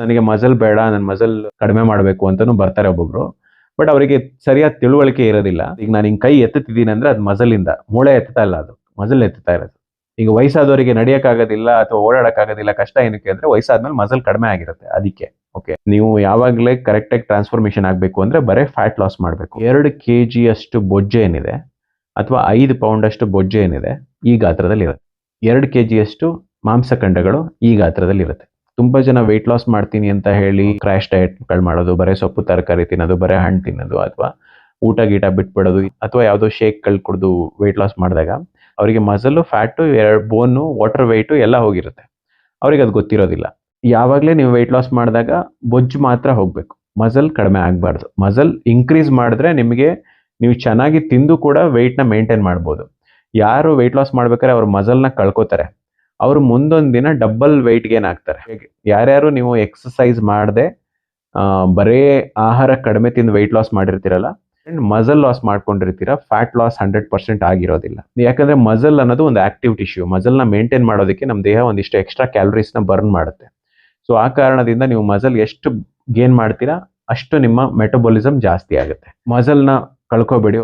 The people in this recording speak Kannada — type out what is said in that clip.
ನನಗೆ ಮಜಲ್ ಬೇಡ ನನ್ನ ಮಜಲ್ ಕಡಿಮೆ ಮಾಡಬೇಕು ಅಂತಾನು ಬರ್ತಾರೆ ಒಬ್ಬೊಬ್ರು. ಬಟ್ ಅವರಿಗೆ ಸರಿಯಾದ ತಿಳುವಳಿಕೆ ಇರೋದಿಲ್ಲ. ಈಗ ನಾನು ಹಿಂಗೆ ಕೈ ಎತ್ತುತ್ತಿದ್ದೀನಿ ಅಂದ್ರೆ ಅದು ಮಜಲಿಂದ. ಮೂಳೆ ಎತ್ತುತ್ತಾ ಇಲ್ಲ ಅದು. ಮಜಲ್ ಎತ್ತುತ್ತಾ ಇರೋದು. ಈಗ ವಯಸ್ಸಾದವರಿಗೆ ನಡೆಯಕ್ಕಾಗೋದಿಲ್ಲ ಅಥವಾ ಓಡಾಡಕ್ಕಾಗೋದಿಲ್ಲ ಕಷ್ಟ ಏನಕ್ಕೆ ಅಂದ್ರೆ ವಯಸ್ಸಾದ್ಮೇಲೆ ಮಜಲ್ ಕಡಿಮೆ ಆಗಿರುತ್ತೆ ಅದಕ್ಕೆ. ಓಕೆ ನೀವು ಯಾವಾಗಲೇ ಕರೆಕ್ಟಾಗಿ ಟ್ರಾನ್ಸ್ಫಾರ್ಮೇಷನ್ ಆಗಬೇಕು ಅಂದ್ರೆ ಬರೀ ಫ್ಯಾಟ್ ಲಾಸ್ ಮಾಡಬೇಕು. ಎರಡು ಕೆ ಜಿ ಅಷ್ಟು ಬೊಜ್ಜೆ ಏನಿದೆ ಅಥವಾ ಐದು ಪೌಂಡ್ ಅಷ್ಟು ಬೊಜ್ಜೆ ಏನಿದೆ ಈ ಗಾತ್ರದಲ್ಲಿ ಇರುತ್ತೆ ಎರಡು ಕೆ ಜಿಯಷ್ಟು ಮಾಂಸಖಂಡಗಳು ಈ ಗಾತ್ರದಲ್ಲಿ ಇರುತ್ತೆ ತುಂಬಾ ಜನ ವೆಯ್ಟ್ ಲಾಸ್ ಮಾಡ್ತೀನಿ ಅಂತ ಹೇಳಿ ಕ್ರ್ಯಾಶ್ ಡಯಟ್ಗಳು ಮಾಡೋದು, ಬರೇ ಸೊಪ್ಪು, ತರಕಾರಿ ತಿನ್ನೋದು, ಬರೇ ಹಣ್ಣು ತಿನ್ನೋದು ಅಥವಾ ಊಟ ಗೀಟ ಬಿಟ್ಬಿಡೋದು ಅಥವಾ ಯಾವುದೋ ಶೇಕ್ಗಳು ಕುಡಿದು ವೆಯ್ಟ್ ಲಾಸ್ ಮಾಡಿದಾಗ ಅವರಿಗೆ ಮಸಲು ಫ್ಯಾಟು ಎರಡು ಬೋನು ವಾಟರ್ ವೆಯ್ಟು ಎಲ್ಲ ಹೋಗಿರುತ್ತೆ. ಅವ್ರಿಗೆ ಅದು ಗೊತ್ತಿರೋದಿಲ್ಲ. ಯಾವಾಗಲೇ ನೀವು ವೆಯ್ಟ್ ಲಾಸ್ ಮಾಡಿದಾಗ ಬೊಜ್ಜು ಮಾತ್ರ ಹೋಗಬೇಕು. ಮಸಲ್ ಕಡಿಮೆ ಆಗಬಾರ್ದು. ಮಸಲ್ ಇನ್ಕ್ರೀಸ್ ಮಾಡಿದ್ರೆ ನಿಮಗೆ ನೀವು ಚೆನ್ನಾಗಿ ತಿಂದು ಕೂಡ ವೆಯ್ಟ್ನ ಮೇಂಟೈನ್ ಮಾಡ್ಬೋದು. ಯಾರು ವೆಯ್ಟ್ ಲಾಸ್ ಮಾಡ್ಬೇಕಾದ್ರೆ ಅವ್ರ ಮಸಲ್ನ ಕಳ್ಕೊತಾರೆ. ಅವರು ಮುಂದೊಂದು ದಿನ ಡಬಲ್ ವೆಯ್ಟ್ ಗೇನ್ ಆಗ್ತಾರೆ. ಯಾರ್ಯಾರು ನೀವು ಎಕ್ಸಸೈಸ್ ಮಾಡದೆ ಬರೇ ಆಹಾರ ಕಡಿಮೆ ತಿಂದು ವೆಯ್ಟ್ ಲಾಸ್ ಮಾಡಿರ್ತೀರಲ್ಲ ಮಸಲ್ ಲಾಸ್ ಮಾಡ್ಕೊಂಡಿರ್ತೀರಾ ಫ್ಯಾಟ್ ಲಾಸ್ ಹಂಡ್ರೆಡ್ ಪರ್ಸೆಂಟ್ ಆಗಿರೋದಿಲ್ಲ. ಯಾಕಂದ್ರೆ ಮಸಲ್ ಅನ್ನೋದು ಒಂದು ಆಕ್ಟಿವ್ ಟಿಶ್ಯೂ ನ ಮೇಂಟೈನ್ ಮಾಡೋದಕ್ಕೆ ನಮ್ಮ ದೇಹ ಒಂದಿಷ್ಟು ಎಕ್ಸ್ಟ್ರಾ ನ ಬರ್ನ್ ಮಾಡುತ್ತೆ. ಸೊ ಆ ಕಾರಣದಿಂದ ನೀವು ಮಸಲ್ ಎಷ್ಟು ಗೇನ್ ಮಾಡ್ತೀರಾ ಅಷ್ಟು ನಿಮ್ಮ ಮೆಟಬಾಲಿಸಮ್ ಜಾಸ್ತಿ ಆಗುತ್ತೆ. ಮಸಲ್ನ ಕಳ್ಕೊಬೇಡಿ.